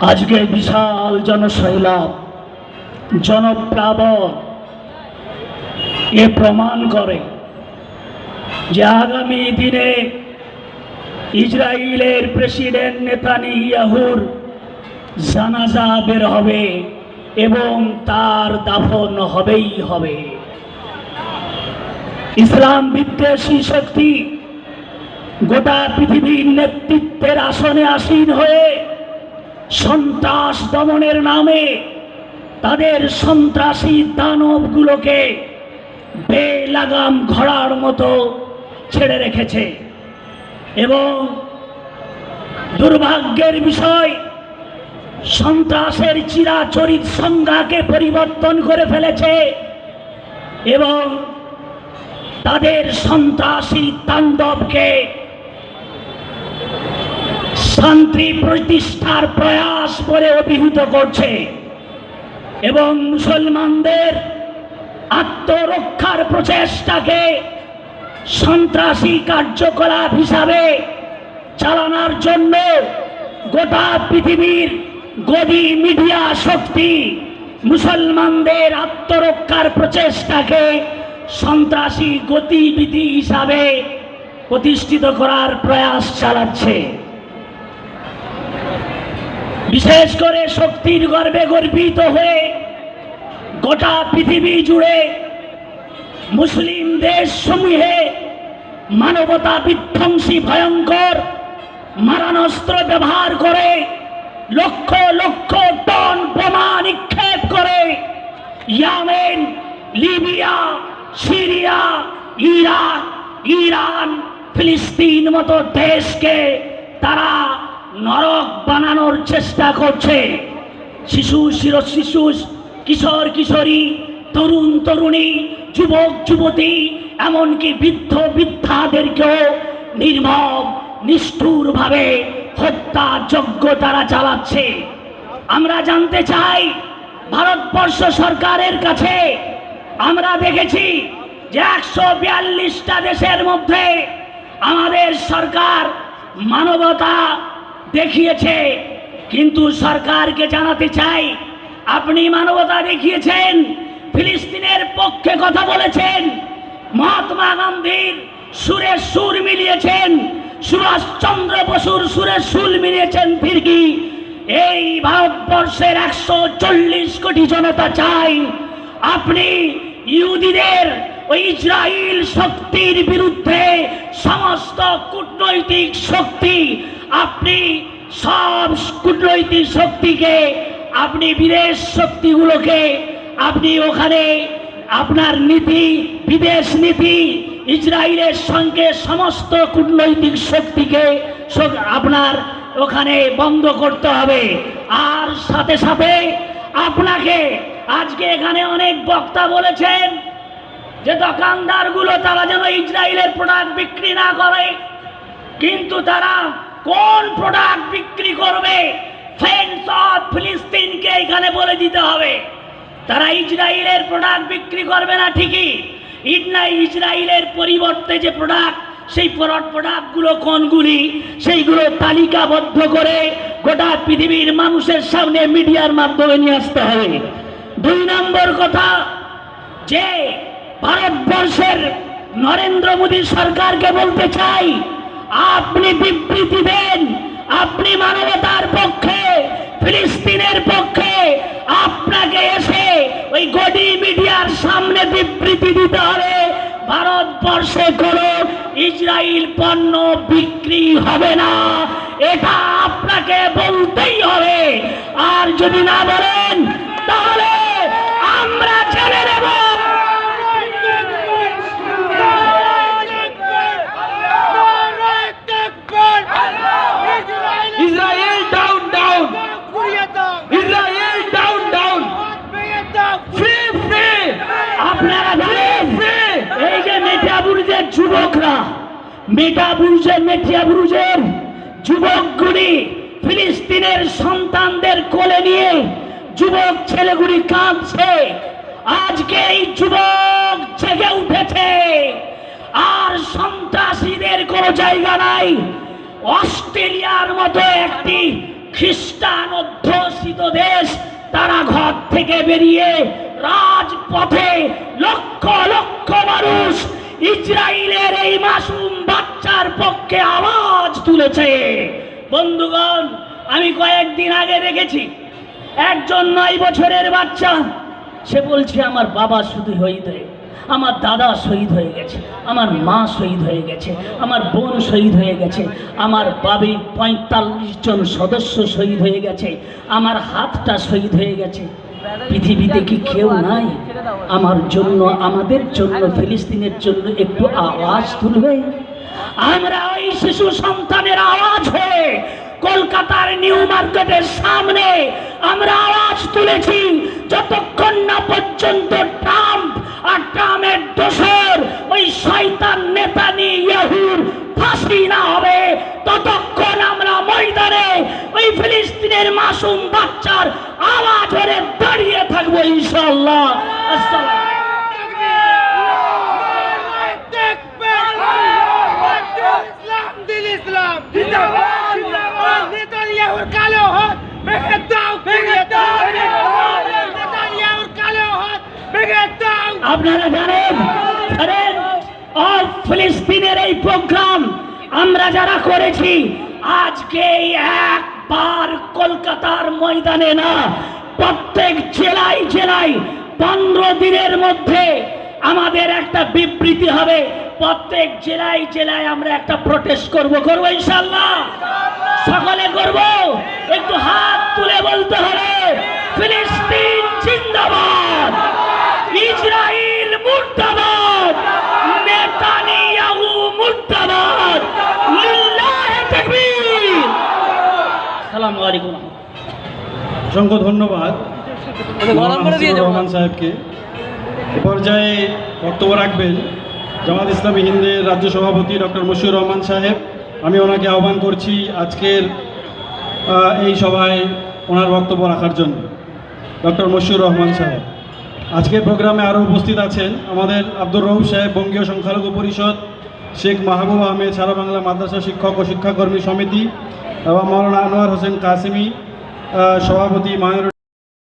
আজকে বিশাল জনশৈলাভ জনপ্লাবন এ প্রমাণ করে যে আগামী দিনে ইসরায়েলের প্রেসিডেন্ট নেতানিয়াহুর জানাজা বের হবে এবং তার দাফন হবেই হবে। ইসলাম বিদ্বেষী শক্তি গোটা পৃথিবীর নেতৃত্বের আসনে আসীন হয়ে সন্ত্রাস দমনের নামে তাদের সন্ত্রাসী দানবগুলোকে বেলাগাম ঘোড়ার মতো ছেড়ে রেখেছে। এবং দুর্ভাগ্যের বিষয়, সন্ত্রাসের চিরাচরিত সংজ্ঞাকে পরিবর্তন করে ফেলেছে এবং তাদের সন্ত্রাসী তাণ্ডবকে শান্তি প্রতিষ্ঠার প্রয়াস বলে অভিহিত করছে। এবং মুসলমানদের আত্মরক্ষার প্রচেষ্টাকে সন্ত্রাসী কার্যকলাপ হিসাবে চালানোর জন্য গোটা পৃথিবীর গদি মিডিয়া শক্তি মুসলমানদের আত্মরক্ষার প্রচেষ্টাকে সন্ত্রাসী গতিবিধি হিসাবে প্রতিষ্ঠিত করার প্রয়াস চালাচ্ছে। বিশেষ করে শক্তির গর্বে গর্বিত হয়ে গোটা পৃথিবী জুড়ে মুসলিম দেশ সমূহে মানবতা বিধ্বংসী, ভয়ঙ্কর, মারণাস্ত্র ব্যবহার করে লক্ষ লক্ষ টন বোমা নিক্ষেপ করে Yemen, Libya, Syria, Iraq, Iran, ফিলিস্তিন মতো দেশকে তারা নরক বানানোর চেষ্টা করছে। শিশু, শির, শিশু, কিশোর, কিশোরী, তরুণ, তরুণী, যুবক, যুবতী, এমনকি বৃদ্ধ, বৃদ্ধাদেরকেও নির্মম, নিষ্ঠুরভাবে হত্যা যজ্ঞ তারা চালাচ্ছে। আমরা জানতে চাই, ভারতবর্ষ সরকারের কাছে আমরা দেখেছি যে একশো বিয়াল্লিশটা দেশের মধ্যে আমাদের সরকার মানবতা দেখিয়েছে, কিন্তু সরকারকে জানাতে চাই, আপনি মানবতা দেখিয়েছেন, ফিলিস্তিনের পক্ষে কথা বলেছেন, মহাত্মা গান্ধীর সুরে সুর মিলিয়েছেন, সুভাষচন্দ্র বসুর সুরে সুর মিলিয়েছেন ফিরকি। এই ভারতবর্ষের একশো চল্লিশ কোটি জনতা চাই, আপনি ইহুদিদের ওই ইসরায়েল শক্তির বিরুদ্ধে সমস্ত কূটনৈতিক শক্তি, আপনি সব কূটনৈতিক শক্তিকে, আপনি বিদেশ শক্তিগুলোকে, আপনি ওখানে আপনার নীতি, বিদেশ নীতি ইসরায়েলের সঙ্গে সমস্ত কূটনৈতিক শক্তিকে আপনার ওখানে বন্ধ করতে হবে। আর সাথে সাথে আপনাকে আজকে এখানে অনেক বক্তা বলেছেন যে দোকানদারগুলো তারা যেন ইসরায়েলের প্রোডাক্ট বিক্রি না করে, কিন্তু তারা কোন প্রোডাক্ট বিক্রি করবে? ফ্রেন্ডস অফ ফিলিস্তিনকে এখানে বলে দিতে হবে। তারা ইসরায়েলের প্রোডাক্ট বিক্রি করবে না ঠিকই ইডনা ইসরায়েলের পরিবর্তে যে প্রোডাক্ট সেই প্রোডাক্টগুলো কোনগুলি? সেইগুলো তালিকাবদ্ধ করে গোটা পৃথিবীর মানুষের সামনে মিডিয়ার মাধ্যমে নিয়ে আসতে হবে। দুই নম্বর কথা, যে ভারতবর্ষের নরেন্দ্র মোদী সরকারকে বলতে চাই, আপনি বিবৃতি দেন, আপনি মানবতার পক্ষে, ফিলিস্তিনের পক্ষে আপনাকে এসে ওই গডি মিডিয়ার সামনে বিবৃতি দিতে হবে, ভারতবর্ষে কোনো ইসরায়েল পণ্য বিক্রি হবে না। এটা আপনাকে বলতেই হবে। আর যদি না বলেন, তাহলে আমরা ছেড়ে নেব Israel down down Israel down down free free আপনারা জানেন ফ্রি এই যে যুবকরা মেটাবুরুজের মেটিয়াবুরুজের যুবকগুলি ফিলিস্তিনের সন্তানদের কোলে নিয়ে যুবক ছেলেগুলি কাঁদছে। আজকে এই যুবক জেগে উঠেছে। আর সন্ত্রাসীদের কোনো জায়গা নাই। অস্ট্রেলিয়ার মতো একটি খ্রিস্টান অধ্যুষিত দেশ তারা ঘর থেকে বেরিয়ে রাজপথে লক্ষ লক্ষ মানুষ ইসরায়েলের এই মাসুম বাচ্চার পক্ষে আওয়াজ তুলেছে। বন্ধুগণ, আমি কয়েকদিন আগে দেখেছি, একজন নয় বছরের বাচ্চা, সে বলছে, আমার বাবা শুধু শহীদ হয়ে, আমার দাদা শহীদ হয়ে গেছে, আমার মা শহীদ হয়ে গেছে, আমার বোন শহীদ হয়ে গেছে, আমার বাবি পঁয়তাল্লিশ জন সদস্য শহীদ হয়ে গেছে, আমার হাতটা শহীদ হয়ে গেছে। পৃথিবীতে কি কেউ নাই? আমার জন্য, আমাদের জন্য, ফিলিস্তিনের জন্য একটু আওয়াজ তুলবে। আমরা ওই শিশু সন্তানের আওয়াজ হয়ে কলকাতার নিউ মার্কেটের সামনে আমরা আওয়াজ তুলেছি, যতক্ষণ না পর্যন্ত ট্রাম্প আর ট্রাম্পের দোসর ওই শয়তান নেতানি ইয়াহুর ফাঁসি না হবে, ততক্ষণ ময়দানে ওই ফিলিস্তিনের মাসুম বাচ্চার আওয়াজ ধরে দাঁড়িয়ে থাকব ইনশাল্লাহ আপনারা জানেন ফিলিস্তিনের এই প্রোগ্রাম আমরা যারা করেছি আজকে একবার কলকাতার ময়দানে না, প্রত্যেক জেলায় জেলায় পনেরো দিনের মধ্যে আমাদের একটা বিবৃতি হবে। প্রত্যেক জেলায় জেলায় আমরা একটা প্রটেস্ট করব। করব ইনশাল্লাহ সকলে করব? একটু হাত তুলে বলতে হবে। ফিলিস্তিন জিন্দাবাদ! আলাইকুম। অসংখ্য ধন্যবাদ রহমান সাহেবকে। এ পর্যায়ে বক্তব্য রাখবেন জামাত ইসলামী হিন্দের রাজ্য সভাপতি ডক্টর মশিউর রহমান সাহেব। আমি ওনাকে আহ্বান করছি আজকের এই সভায় ওনার বক্তব্য রাখার জন্য। ডক্টর মশিউর রহমান সাহেব আজকের প্রোগ্রামে আরও উপস্থিত আছেন আমাদের আব্দুর রৌফ সাহেব বঙ্গীয় সংখ্যালঘু পরিষদ শেখ মাহবুব আহমেদ সারা বাংলা মাদ্রাসা শিক্ষক ও শিক্ষাকর্মী সমিতি এবং মৌলানা আনোয়ার হোসেন কাসিমি সভাপতি মায়র